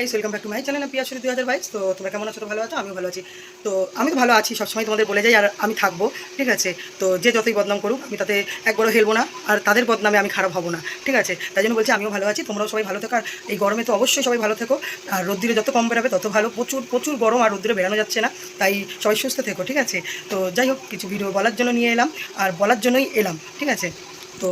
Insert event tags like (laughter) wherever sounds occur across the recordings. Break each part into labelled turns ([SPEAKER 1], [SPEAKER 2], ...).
[SPEAKER 1] Guys welcome back to my channel Piya শুরু দুই হাজার বাইশ তো তোমরা কেমন আছো? ভালো আছো? আমিও ভালো আছি। তো আমি তো ভালো আছি, সবসময় তোমাদের বলে যাই আর আমি থাকব, ঠিক আছে? তো যে যতই বদনাম করুক, আমি তাতে একবারও হেলবো না আর তাদের বদনামে আমি খারাপ হব না, ঠিক আছে? তাই জন্য বলছি আমিও ভালো আছি, তোমরাও সবাই ভালো থেকো। আর এই গরমে তো অবশ্যই সবাই ভালো থেকো। আর রোদ্দুরে যত কম বেরোবে তত ভালো। প্রচুর প্রচুর গরম আর রোদ্দুরে বেরানো যাচ্ছে না, তাই সবাই সুস্থ থেকো, ঠিক আছে? তো যাই হোক, কিছু ভিডিও বলার জন্য নিয়ে এলাম, আর বলার জন্যই এলাম, ঠিক আছে? তো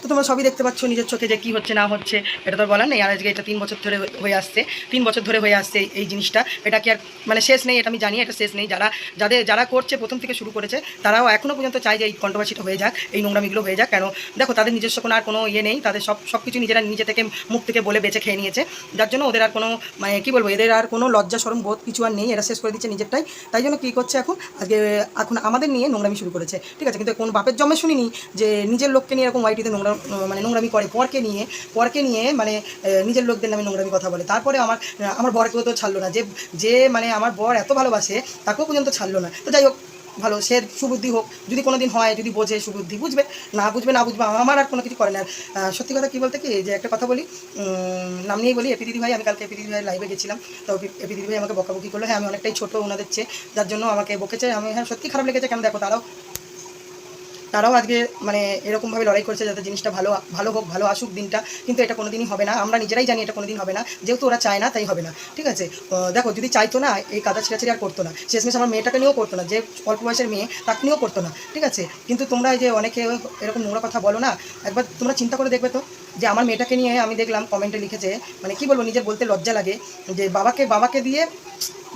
[SPEAKER 1] তো তোমরা সবই দেখতে পাচ্ছ নিজের চোখে যে কী হচ্ছে, না হচ্ছে, এটা তো বলার নেই। আর আজকে এটা তিন বছর ধরে হয়ে আসছে। তিন বছর ধরে হয়ে আসছে এই জিনিসটা। এটা কি আর মানে শেষ নেই, এটা আমি জানি, এটা শেষ নেই। যারা, যাদের, যারা করছে, প্রথম থেকে শুরু করেছে, তারাও এখনও পর্যন্ত চায় যে এই কন্ট্রোভার্সিটা হয়ে যাক, এই নোংরামিগুলো হয়ে যাক। কেন, দেখো, তাদের নিজস্ব কোনো আর কোনো ইয়ে নেই। তাদের সব সব কিছু নিজেরা নিজে থেকে, মুখ থেকে বলে বেঁচে খেয়ে নিয়েছে। যার জন্য ওদের আর কোনো মানে কী বলব, এদের আর কোনো লজ্জা সরম বোধ কিছু আর নেই। এরা শেষ করে দিচ্ছে নিজেরটাই। তাই জন্য কী করছে এখন? আজকে, এখন আমাদের নিয়ে নোংরামি শুরু করেছে। ঠিক আছে? কিন্তু কোন বাপের জন্মে শুনিনি যে নিজের লোককে নিয়ে এরকম ওয়াইটিতে নোংরা মানে নোংরামি করে পরকে নিয়ে পরকে নিয়ে মানে নিজের লোকদের নামে নোংরামি কথা বলে। তারপরে আমার আমার বরকেও তো ছাড়লো না। যে যে মানে আমার বর এত ভালোবাসে তাকেও পর্যন্ত ছাড়লো না। তো যাই হোক ভালো সে সুবুদ্ধি হোক। যদি কোনো দিন হয় যদি বোঝে সুবুদ্ধি বুঝবে। না বুঝবে না বুঝবে আমার আর কোনো কিছু করে না। আর, সত্যি কথা কী বলতে কি যে একটা কথা বলি নাম নিয়েই বলি এপি দিদি ভাই আমি কালকে এপি দিদি ভাই লাইভে গেছিলাম। তো এপি দিদি ভাই আমাকে বকাবকি করল। হ্যাঁ আমি অনেকটাই ছোটো ওনাদের চেয়ে। যার জন্য আমাকে বকেছে। আমি হ্যাঁ সত্যি খারাপ লেগেছে। কেন দেখো তারাও তারাও আজকে মানে এরকমভাবে লড়াই করছে যাতে জিনিসটা ভালো ভালো হোক, ভালো আসুক দিনটা। কিন্তু এটা কোনোদিনই হবে না। আমরা নিজেরাই জানি এটা কোনোদিন হবে না। যেহেতু ওরা চায় না, তাই হবে না। ঠিক আছে? দেখো, যদি চাইতো না, এই কাদা ছিঁড়াছিড়ি আর করতো না। শেষমেশ আমার মেয়েটাকে নিয়েও করতো না। যে অল্প বয়সের মেয়ে, তাকে নিয়েও করতো না। ঠিক আছে? কিন্তু তোমরা যে অনেকে এরকম নোংরা কথা বলো না, একবার তোমরা চিন্তা করে দেখবে তো। যে আমার মেয়েটাকে নিয়ে আমি দেখলাম কমেন্টে লিখেছে মানে কি বলব, নিজের বলতে লজ্জা লাগে। যে বাবাকে বাবাকে দিয়ে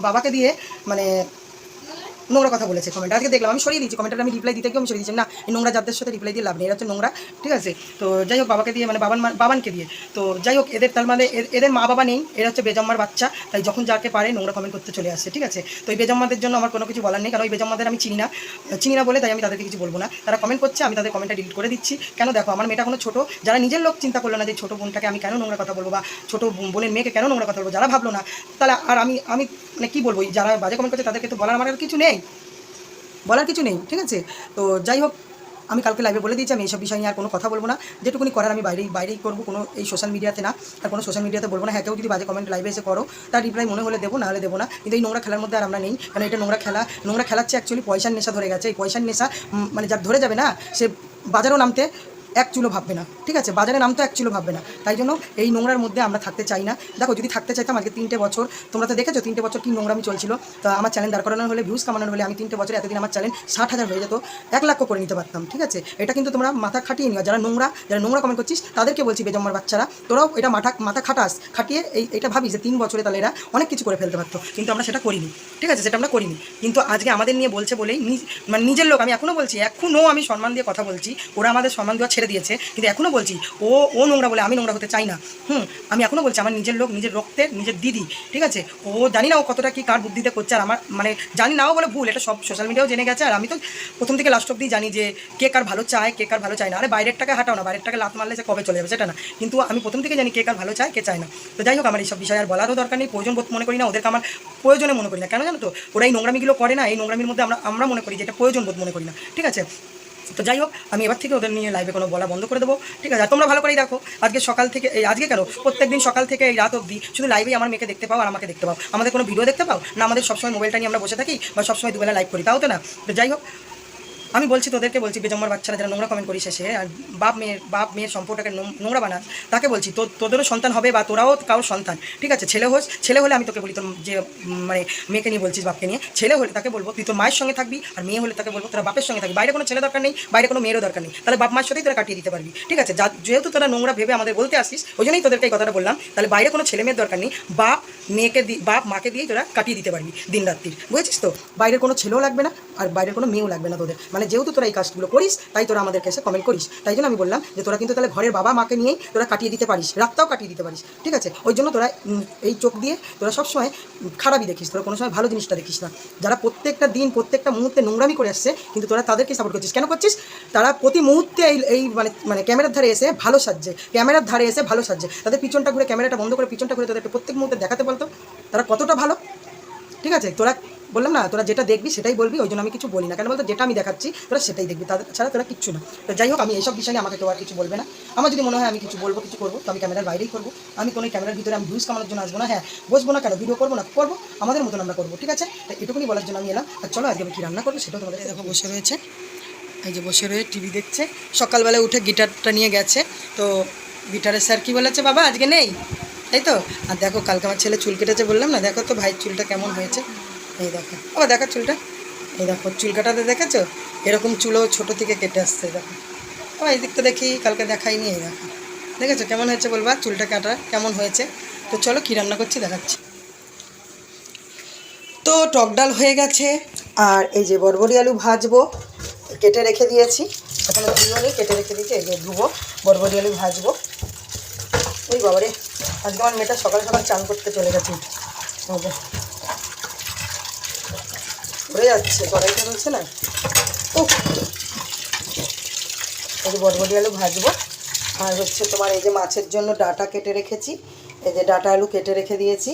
[SPEAKER 1] বাবাকে দিয়ে মানে নোংরা কথা বলেছে কমেন্ট আজকে দেখলাম, আমি সরিয়ে দিচ্ছি কমেন্টটা আমি রিপ্লাই দিতে গিয়ে আমি সরিয়ে দিচ্ছি না নোংরা যাদের সাথে রিপ্লাই দিয়ে লাভ নেই, এরা হচ্ছে নোংরা, ঠিক আছে? তো যাই হোক, বাবাকে দিয়ে মানে বাবান বাবানকে দিয়ে। তো যাই হোক, এদের তার মানে এদের মা বাবা নেই, এরা হচ্ছে বেজম্মার বাচ্চা, তাই যখন যাকে পারে নোংরা কমেন্ট করতে চলে আসে, ঠিক আছে? তো এই বেজম্মাদের জন্য আমার কোনো কিছু বলার নেই, কারণ ওই বেজম্মাদের আমি চিনি না। চিনি না বলে তাই আমি তাদেরকে কিছু বলব না। তারা কমেন্ট করছে, আমি তাদের কমেন্টটা ডিলিট করে দিচ্ছি। কেন দেখো, আমার মেয়েটা কোনো ছোটো, যারা নিজের লোক চিন্তা করল না যে ছোটো বোনটাকে আমি কেন নোংরা কথা বলব বা ছোটো বোনের মেয়েকে কেন নোংরা কথা বলব, যারা ভাবলো না, তাহলে আর আমি আমি মানে কী বলব, যারা বাজে কমেন্ট করছে তাদেরকে তো বলার আমার কিছু নেই। বলার কিছু নেই, ঠিক আছে? তো যাই হোক, আমি কালকে লাইভে বলে দিয়েছি, আমি এইসব বিষয় নিয়ে আর কোনো কথা বলব না। যেটুকুনি করার আমি বাইরেই বাইরেই করব, কোনো এই সোশ্যাল মিডিয়াতে না, আর কোনো সোশ্যাল মিডিয়াতে বলব না। হ্যাঁ কেউ যদি বাজে কমেন্ট লাইভে এসে করো, তার রিপ্লাই মনে হলে দেবো, না হলে দেবো না। কিন্তু এই নোংরা খেলার মধ্যে আর আমরা নেই কারণ এটা নোংরা খেলা। নোংরা খেলাচ্ছে অ্যাকচুয়ালি পয়সার নেশা ধরে গেছে। এই পয়সার নেশা মানে যার ধরে যাবে না, সে বাজারেও নামতে এক চুলো ভাববে না, ঠিক আছে? বাজারে নাম তো এক চুলো ভাববে না। তাই জন্য এই নোংরার মধ্যে আমরা থাকতে চাই না। দেখো, যদি থাকতে চাইতাম আজকে তিনটে বছর, তোমরা তো দেখেছ তিনটে বছর কি নোংরামি চলছিল। তো আমার চ্যানেল দাঁড় করানো হলে ভিউজ কামানোর হলে আমি তিনটে বছর এতদিন আমার চ্যানেল ষাট হাজার হয়ে যেত। এক লাখ করে নিতে পারতাম, ঠিক আছে? এটা কিন্তু তোমরা মাথা খাটিয়ে নিও। যারা নোংরা যারা নোংরা কমেন্ট করছিস, তাদেরকে বলছি বেজম্মার বাচ্চারা, তোরাও এটা মাথা মাথা খাটাস, খাটিয়ে এই এটা ভাবি যে তিন বছরে তাহলে এরা অনেক কিছু করে ফেলতে পারতো। কিন্তু আমরা সেটা করিনি, ঠিক আছে? সেটা আমরা করিনি। কিন্তু আজকে আমাদের নিয়ে বলছে বলেই মানে নিজের লোক, আমি এখনও বলছি এখনও আমি সম্মান দিয়ে কথা বলছি, ওরা আমাদের সম্মান দেওয়া ছেড়ে দিয়েছে, কিন্তু এখনও বলছি, ও ও নোংরা বলে আমি নোংরা হতে চাই না। হুম, আমি এখনও বলছি, আমার নিজের লোক, নিজের রক্তের, নিজের দিদি, ঠিক আছে? ও জানি না ও কতটা কি কার বুদ্ধিতে করছে, আর আমার মানে জানি নাও বলে ভুল, এটা সব সোশ্যাল মিডিয়াও জেনে গেছে, আর আমি তো প্রথম থেকে লাস্ট অব্দি জানি যে কে কার ভালো চায়, কে কার ভালো চায় না। আরে বাইরের টাকা হাঁটাও না বাইরের টাকা লাত মারলে সে কবে চলে যাবে, সেটা না। কিন্তু আমি প্রথম থেকে জানি কে কার ভালো চায়, কে চায় না। তো যাই হোক, আমার এইসব বিষয় আর বলারও দরকার নেই, প্রয়োজন বোধ মনে করি না, ওদেরকে আমার প্রয়োজনে মনে করি না। কেন জানো তো? ওরা এই নোংরামিগুলো করে না, এই নোংরামির মধ্যে আমরা আমরা মনে করি যে এটা প্রয়োজন বোধ মনে করি না, ঠিক আছে? তো যাই হোক, আমি এবার থেকে ওদের নিয়ে লাইভে কোনো বলা বন্ধ করে দেবো। ঠিক আছে, আর তোমরা ভালো করেই দেখো, আজকে সকাল থেকে, এই আজকে কেন? প্রত্যেক দিন সকাল থেকে এই রাত অবধি শুধু লাইভেই আমার মেয়েকে দেখতে পাও আর আমাকে দেখতে পাও। আমাদের কোনো ভিডিও দেখতে পাও? না আমাদের সবসময় মোবাইলটা নিয়ে আমরা বসে থাকি বা সবসময় দুবেলা লাইভ করি, তাও তো না? তো যাই হোক আমি বলছি তোদেরকে, বলছি বেজম্মার বাচ্চারা যারা নোংরা কমেন্ট করিস এসে, আর বাপ মেয়ের বাপ মেয়ের সম্পর্কটাকে নোংরা বানান তাকে বলছি তো, তোদেরও সন্তান হবে বা তোরাও কারোর সন্তান, ঠিক আছে? ছেলে হোস, ছেলে হলে আমি তোকে বলি, তোর যে মানে মেয়েকে নিয়ে বলছিস বাপকে নিয়ে, ছেলে হলে তাকে বলব, তুই তোর মায়ের সঙ্গে থাকবি, আর মেয়ে হলে তাকে বলব তোরা বাপের সঙ্গে থাকবি। বাইরে কোনো ছেলে দরকার নেই, বাইরে কোনো মেয়েরও দরকার নেই। তাহলে বাপ মায়ের সাথেই তোরা কাটিয়ে দিতে পারবি, ঠিক আছে? যা, যেহেতু তোরা নোংরা ভেবে আমাদের বলতে আসিস, ওই জন্যই তোদেরকে এই কথাটা বললাম, তাহলে বাইরে কোনো ছেলে মেয়ের দরকার নেই, বাপ, মেয়েকে বাপ, মাকে দিয়েই তোরা কাটিয়ে দিতে পারবি দিন রাত্রির বুঝেছিস তো? বাইরের কোনো ছেলেও লাগবে না আর বাইরের কোনো মেয়েও লাগবে না তোদের। মানে যেহেতু তোরা এই কাজগুলো করিস, তাই তোরা আমাদেরকে এসে কমেন্ট করিস। তাই জন্য আমি বললাম যে তোরা কিন্তু তাহলে ঘরের বাবা মাকে নিয়েই তোরা কাটিয়ে দিতে পারিস, রাতটাও কাটিয়ে দিতে পারিস, ঠিক আছে? ওই জন্য তোরা এই চোখ দিয়ে তোরা সবসময় খারাপই দেখিস, তোরা কোনো সময় ভালো জিনিসটা দেখিস না। যারা প্রত্যেকটা দিন, প্রত্যেকটা মুহূর্তে নোংরামি করে আসছে, কিন্তু তোরা তাদেরকে সাপোর্ট করছিস। কেন করছিস? তারা প্রতি মুহূর্তে এই এই মানে মানে ক্যামেরার ধারে এসে ভালো সাজছে। ক্যামেরার ধারে এসে ভালো সাজছে। তাদের পিছনটা ঘুরে ক্যামেরাটা বন্ধ করে পিছনটা ঘুরে তাদেরকে প্রত্যেক মুহূর্তে দেখাতে বলতো? তারা কতটা ভালো? ঠিক আছে? তোরা বললাম না, তোরা যেটা দেখবি সেটাই বলবি, ওই জন্য আমি কিছু বলি না কেন বলতো, যেটা আমি দেখাচ্ছি, তোরা সেটাই দেখবি তাদের ছাড়া তোরা কিচ্ছু না। তো যাই হোক, আমি এইসব বিষয়ে আমাকে কেউ আর কিছু বলবে না। আমার যদি মনে হয় আমি কিছু বলব, কিছু করব, তো আমি ক্যামেরার বাইরেই করব। আমি কোনো ক্যামেরার ভিতরে আমি ভিউজ কামানোর জন্য আসব না হ্যাঁ বসবো না কেন ভিডিও করব না, করব, আমাদের মতন আমরা করব, ঠিক আছে? তো এটুকুনি বলার জন্য আমি এলাম। আর চলো, আজকে আমি কী রান্না করব সেটাও তোমাদের দেখো, বসে রয়েছে। এই যে বসে রয়ে টিভি দেখছে। সকালবেলায় উঠে গিটারটা নিয়ে গেছে। তো গিটারের স্যার কী বলেছে, বাবা, আজকে নেই? তাই তো? আর দেখো, কালকে আমার ছেলে চুল কেটেছে বললাম না, দেখো তো ভাইয়ের চুলটা কেমন হয়েছে? এই দেখো। ও দেখো চুলটা। এই দেখো চুল কাটাতে দেখেছ? এরকম চুলও ছোটো থেকে কেটে আসছে দেখো। ও এই দিকটা দেখি কালকে দেখাইনি এই দেখো। দেখেছ? কেমন হয়েছে বলবা? চুলটা কাটা কেমন হয়েছে? তো চলো কী রান্না করছি দেখাচ্ছি। তো টক ডাল হয়ে গেছে আর এই যে বরবরি আলু ভাজবো কেটে রেখে দিয়েছি। এখনও ধুয়েও নেই কেটে রেখে দিয়েছি এই যে ধুবো বরবরি আলু ভাজবো। ওই বাবারে আজকে আমার মেয়েটা সকাল সকাল চান করতে চলে গেছে। পড়ে যাচ্ছে, কড়াইটা হচ্ছে না? ও বরবরি আলু ভাজবো। আর হচ্ছে তোমার এই যে মাছের জন্য ডাটা কেটে রেখেছি, এই যে ডাটা আলু কেটে রেখে দিয়েছি।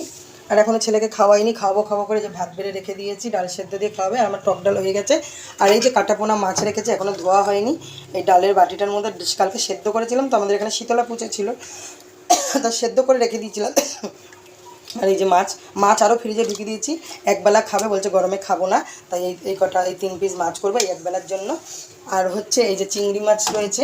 [SPEAKER 1] আর এখনও ছেলেকে খাওয়াইনি, খাওয়াবো খাওয়াবো করে যে ভাত বেড়ে রেখে দিয়েছি, ডাল সেদ্ধ দিয়ে খাওয়াবে আমার টক ডাল হয়ে গেছে। আর এই যে কাটাপোনা মাছ রেখেছে এখনও ধোয়া হয়নি। এই ডালের বাটিটার মধ্যে কালকে সেদ্ধ করেছিলাম, তো আমাদের এখানে শীতলা পুজো ছিল। (coughs) তা সেদ্ধ করে রেখে দিয়েছিলাম। আর এই যে মাছ মাছ আরও ফ্রিজে ঢুকিয়ে দিয়েছি। একবেলা খাবে, বলছে গরমে খাব না। তাই এই এই কটা, এই তিন পিস মাছ করব এই একবেলার জন্য। আর হচ্ছে এই যে চিংড়ি মাছ রয়েছে,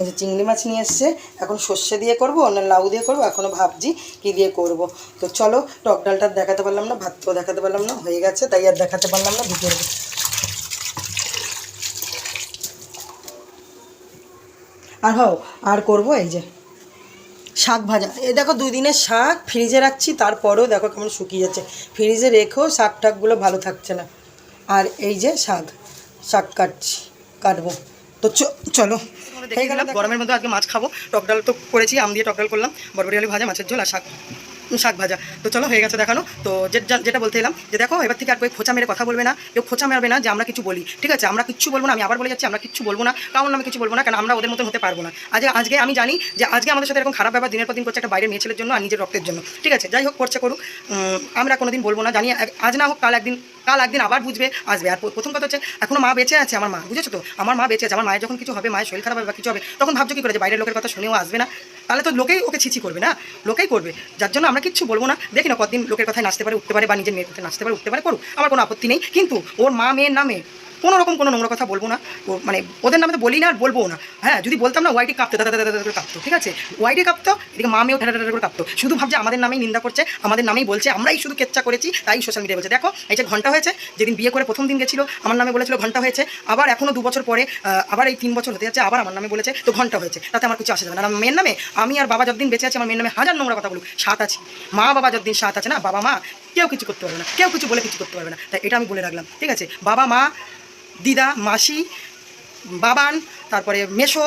[SPEAKER 1] এই যে চিংড়ি মাছ নিয়ে এসছে। এখন সর্ষে দিয়ে করব, না লাউ দিয়ে করব এখনও ভাবছি কী দিয়ে করব। তো চলো, টক ডালটা দেখাতে পারলাম না ভাতও দেখাতে পারলাম না, হয়ে গেছে, তাই আর দেখাতে পারলাম না, ভিডিও আর হও, আর করব এই যে। শাক ভাজা। এ দেখো দুই দিনের শাক ফ্রিজে রাখছি তারপরেও দেখো কেমন শুকিয়ে যাচ্ছে। ফ্রিজে রেখেও শাক টাকগুলো ভালো থাকছে না। আর এই যে শাক শাক কাটছি কাটবো। তো চ- চলো। দেখে। গেলাম গরমের মধ্যে আজকে মাছ খাব। টকডাল তো করেছি আম দিয়ে টকডাল করলাম বরবটি আলু ভাজা মাছের ঝোল আর শাক। শাক ভাজা। তো চলো, হয়ে গেছে দেখানো। তো যেটা বলতে এলাম, যে দেখো, এবার থেকে আর কেউ খোঁচা মেরে কথা বলবে না, কেউ খোঁচা মারবে না যে আমরা কিছু বলি, ঠিক আছে? আমরা কিচ্ছু বলব না, আমি আবার বলে যাচ্ছি, আমরা কিচ্ছু বলব না, কারণ আমি কিছু বলব না কারণ আমরা ওদের মতন হতে পারব না। আজকে আজকে আমি জানি যে আজকে আমাদের সাথে এরকম খারাপ ব্যাপার দিনের পর দিন করছে একটা বাইরের মেয়ে ছেলের জন্য আর নিজের রক্তের জন্য, ঠিক আছে? যাই হোক করছে করুক আমরা কোনোদিন বলব না, জানি আজ না হোক, কাল একদিন কাল একদিন আবার বুঝবে, আসবে। আর প্রথম কথা হচ্ছে, এখনও মা বেঁচে আছে আমার মা, বুঝেছ তো? আমার মা বেঁচে আছে, আমার মায়ের যখন কিছু হবে, মায়ের শরীর খারাপ হবে বা কিছু হবে, তখন ভাবছ কি করে যে বাইরের লোকের কথা শুনেও আসবে না? তাহলে তো লোকেই ওকে ছিছি করবে না? লোকেই করবে। যার জন্য আমরা কিচ্ছু বলব না। দেখি না কতদিন লোকের কথায় নাচতে পারে, উঠতে পারে বা নিজের মেয়ের কথায় নাচতে পারে, উঠতে পারে, করুক। আমার কোনো আপত্তি নেই। কিন্তু ওর মা মেয়ের নামে কোনো রকম কোনো নোংরা কথা বলব না। মানে ওদের নামে তো বলি না আর বলব না। হ্যাঁ যদি বলতাম না ওয়াইটি কাঁপতো দাদা দাদা দাদা কাঁপতো, ঠিক আছে? ওয়াইটি কাঁপতো, এদিকে মা মেয়েও ঠাটা ঠাটা করে কাঁপতো। শুধু ভাবছে আমাদের নামেই নিন্দা করছে, আমাদের নামেই বলছে, আমরাই শুধু কেচ্চা করেছি, তাই সোশ্যাল মিডিয়া বলছে। দেখো, এই যে ঘণ্টা হয়েছে, যেদিন বিয়ে করে প্রথম দিন গেছিল, আমার নামে বলেছিল ঘণ্টা হয়েছে, আবার এখনও দু বছর পরে আবার এই তিন বছর হতে যাচ্ছে, আবার আমার নামে বলেছে, তো ঘণ্টা হয়েছে, তাতে আমার কিছু আসে যাবে না। মেয়ের নামে, আমি আর বাবা যতদিন বেঁচে আছি, আমার মেয়ের নামে হাজার নোংরা কথা বলুক, সাত আছি। মা বাবা যতদিন সাত আছে না, বাবা মা, কেউ কিছু করতে পারবে না, কেউ কিছু বলে কিছু করতে পারবে না। তাই এটা আমি বলে রাখলাম, ঠিক আছে? বাবা, মা দিদা, মাসি, বাবান, তারপরে মেশো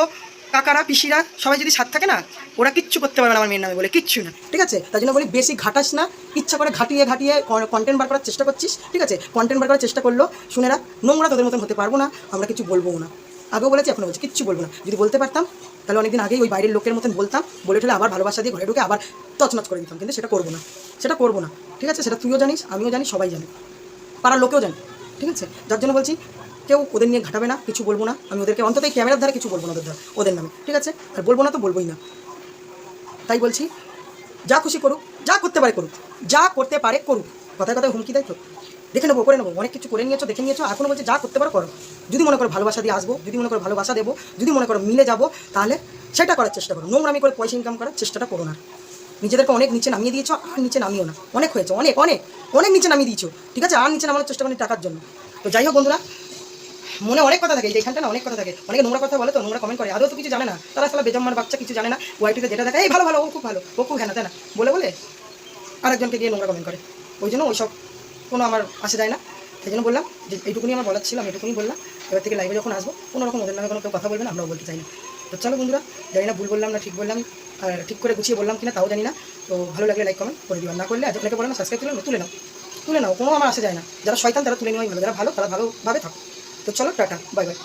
[SPEAKER 1] কাকারা, পিসিরা, সবাই যদি সাথ থাকে না, ওরা কিচ্ছু করতে পারবে না আমার মেয়ের নামে বলে, কিচ্ছু না। ঠিক আছে? তার জন্য বলি, বেশি ঘাটাস না, ইচ্ছা করে ঘাটিয়ে ঘাটিয়ে কন্টেন্ট বার করার চেষ্টা করছিস, ঠিক আছে? কন্টেন্ট বার করার চেষ্টা করল, শুনে রাখ, নোংরা তোদের মতন হতে পারব না, আমরা কিছু বলব না। আগেও বলেছি এখনও বলছি, কিচ্ছু বলব না। যদি বলতে পারতাম, তাহলে অনেকদিন আগেই ওই বাইরের লোকের মতন বলতাম, বলে ঠেলে আবার ভালোবাসা দিয়ে ঘরে ঢুকে আবার তছনছ করে দিতাম, কিন্তু সেটা করব না। সেটা করব না। ঠিক আছে? সেটা তুইও জানিস, আমিও জানি, সবাই জানি। পাড়ার লোকেও জানে। ঠিক আছে? যার জন্য বলছি কেউ ওদের নিয়ে ঘাটাবে না, কিছু বলব না। আমি ওদেরকে অন্তত এই ক্যামেরার ধারে কিছু বলব না ওদের ধারে ওদের নামে, ঠিক আছে? আর বলব না তো বলবোই না। তাই বলছি, যা খুশি করুক, যা করতে পারে করুক, যা করতে পারে করুক। কথায় কথায় হুমকি দেয় তো। দেখে নেব, করে নেব, অনেক কিছু করে নিয়েছো, দেখে নিয়েছো এখনও বলছে যা করতে পারো করো। যদি মনে করো ভালোবাসা দিয়ে আসব, যদি মনে করো ভালোবাসা দেবো, যদি মনে করো মিলে যাব, তাহলে সেটা করার চেষ্টা করো। নোংরামি করে পয়সা ইনকাম করার চেষ্টাটা করো না। নিজেদেরকে অনেক নিচে নামিয়ে দিয়েছ, আর নিচে নামিও না। অনেক হয়েছে, অনেক অনেক অনেক নিচে নামিয়ে দিয়েছ, ঠিক আছে? আর নিচে নামানোর চেষ্টা করি টাকার জন্য। তো যাই হোক বন্ধুরা মনে অনেক কথা থাকে, এই যে এখানটা না অনেক কথা থাকে। অনেকে নোংরা কথা বলে তো, নোংরা কমেন্ট করে। আদৌ তো কিছু জানে না। তারা আসলে বেজম্মার বাচ্চা, কিছু জানে না। ওয়াইটিতে যেটা দেখে এই ভালো ভালো, ও খুব ভালো, ও খুব হ্যাঁ না? বলে বলে। আরেকজনকে গিয়ে নোংরা কমেন্ট করে। ওই জন্য ওইসব কোনো আমার আসে যায় না। সেই জন্য বললাম যে, এইটুকুনি আমার বলার ছিল, আমি এটুকুনি বললাম। এবার থেকে লাইভে যখন আসব, কোনো রকম ওদের নামে কোনো কেউ কথা বলবে না, আমরাও বলতে চাই না। তো চলো বন্ধুরা, জানি না ভুল বললাম না ঠিক বললাম, আর ঠিক করে গুছিয়ে বললাম কিনা, তাও জানি না। তো ভালো লাগলে লাইক কমেন্ট করে আর না করলে, আজ আপনাকে বলে না সাবস্ক্রাইব তুলে তুলে নাও। তুলে নাও, কোনো আমার আসে যায় না। যারা শয়তান, তারা তুলে নেওয়াই ভালো। যারা ভালো, তারা ভালোভাবে থাকো তো চলো টাটা বাই বাই.